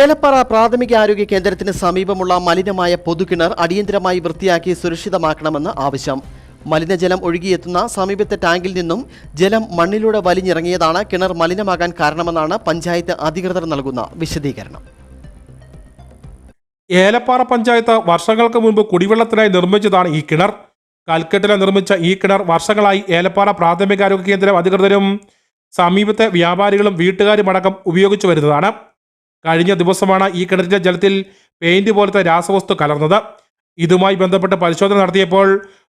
ഏലപ്പാറ പ്രാഥമിക ആരോഗ്യ കേന്ദ്രത്തിന് സമീപമുള്ള മലിനമായ പൊതുകിണർ അടിയന്തരമായി വൃത്തിയാക്കി സുരക്ഷിതമാക്കണമെന്ന് ആവശ്യം. മലിനജലം ഒഴുകിയെത്തുന്ന സമീപത്തെ ടാങ്കിൽ നിന്നും ജലം മണ്ണിലൂടെ വലിഞ്ഞിറങ്ങിയതാണ് കിണർ മലിനമാകാൻ കാരണമെന്നാണ് പഞ്ചായത്ത് അധികൃതർ നൽകുന്ന വിശദീകരണം. ഏലപ്പാറ പഞ്ചായത്ത് വർഷങ്ങൾക്ക് മുൻപ് കുടിവെള്ളത്തിനായി നിർമ്മിച്ചതാണ് ഈ കിണർ. കൽക്കെട്ടിലെ നിർമ്മിച്ച ഈ കിണർ വർഷങ്ങളായി ഏലപ്പാറ പ്രാഥമികാരോഗ്യ കേന്ദ്രം അധികൃതരും സമീപത്തെ വ്യാപാരികളും വീട്ടുകാരും അടക്കം ഉപയോഗിച്ചു വരുന്നതാണ്. കഴിഞ്ഞ ദിവസമാണ് ഈ കിണറ്റിന്റെ ജലത്തിൽ പെയിന്റ് പോലത്തെ രാസവസ്തു കലർന്നത്. ഇതുമായി ബന്ധപ്പെട്ട് പരിശോധന നടത്തിയപ്പോൾ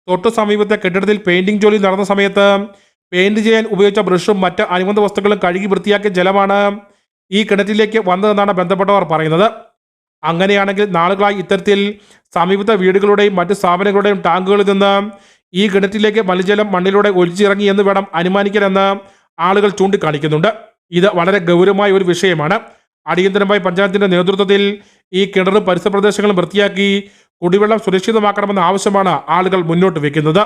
തൊട്ടു സമീപത്തെ കെട്ടിടത്തിൽ പെയിന്റിംഗ് ജോലി നടന്ന സമയത്ത് പെയിന്റ് ചെയ്യാൻ ഉപയോഗിച്ച ബ്രഷും മറ്റ് അനുബന്ധ വസ്തുക്കളും കഴുകി വൃത്തിയാക്കിയ ജലമാണ് ഈ കിണറ്റിലേക്ക് വന്നതെന്നാണ് ബന്ധപ്പെട്ടവർ പറയുന്നത്. അങ്ങനെയാണെങ്കിൽ നാളുകളായി ഇത്തരത്തിൽ സമീപത്തെ വീടുകളുടെയും മറ്റ് സ്ഥാപനങ്ങളുടെയും ടാങ്കുകളിൽ നിന്ന് ഈ കിണറ്റിലേക്ക് മലിജലം മണ്ണിലൂടെ ഒലിച്ചിറങ്ങി എന്ന് വേണം അനുമാനിക്കാനെന്ന് ആളുകൾ ചൂണ്ടിക്കാണിക്കുന്നുണ്ട്. ഇത് വളരെ ഗൗരവമായ ഒരു വിഷയമാണ്. അടിയന്തരമായി പഞ്ചായത്തിന്റെ നേതൃത്വത്തിൽ ഈ കിണറും പരിസര പ്രദേശങ്ങളും വൃത്തിയാക്കി കുടിവെള്ളം സുരക്ഷിതമാക്കണമെന്ന ആവശ്യമാണ് ആളുകൾ മുന്നോട്ട് വെക്കുന്നത്.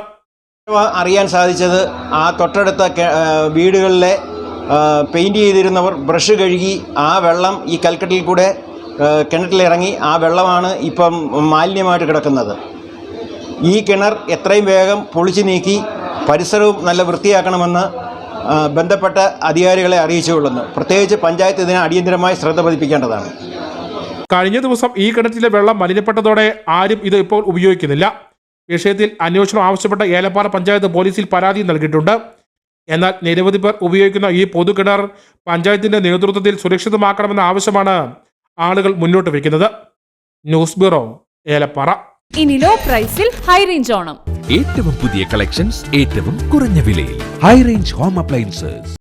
അറിയാൻ സാധിച്ചത് ആ തൊട്ടടുത്ത വീടുകളിലെ പെയിന്റ് ചെയ്തിരുന്നവർ ബ്രഷ് കഴുകി ആ വെള്ളം ഈ കൽക്കട്ടിൽ കൂടെ കിണറ്റിലിറങ്ങി ആ വെള്ളമാണ് ഇപ്പം മാലിന്യമായിട്ട് കിടക്കുന്നത്. ഈ കിണർ എത്രയും വേഗം പൊളിച്ചു നീക്കി പരിസരവും നല്ല വൃത്തിയാക്കണമെന്ന് ബന്ധപ്പെട്ട അധികാരികളെ അറിയിച്ചുകൊള്ളുന്നു പ്രത്യേകിച്ച് പഞ്ചായത്ത് ഇതിനെ അടിയന്തരമായി ശ്രദ്ധ പതിപ്പിക്കേണ്ടതാണ്. കഴിഞ്ഞ ദിവസം ഈ കിണറ്റിലെ വെള്ളം മലിനപ്പെട്ടതോടെ ആരും ഇത് ഇപ്പോൾ ഉപയോഗിക്കുന്നില്ല. വിഷയത്തിൽ അന്വേഷണം ആവശ്യപ്പെട്ട ഏലപ്പാറ പഞ്ചായത്ത് പോലീസിൽ പരാതി നൽകിയിട്ടുണ്ട്. എന്നാൽ നിരവധി പേർ ഉപയോഗിക്കുന്ന ഈ പൊതുകിണർ പഞ്ചായത്തിന്റെ നേതൃത്വത്തിൽ സുരക്ഷിതമാക്കണമെന്ന ആവശ്യമാണ് ആളുകൾ മുന്നോട്ട് വയ്ക്കുന്നത് ന്യൂസ് ബ്യൂറോ ഏലപ്പാറ. ഇനി ലോ പ്രൈസിൽ ഹൈ റേഞ്ച് ഓണം. ഏറ്റവും പുതിയ കളക്ഷൻസ് ഏറ്റവും കുറഞ്ഞ വിലയിൽ. High range home appliances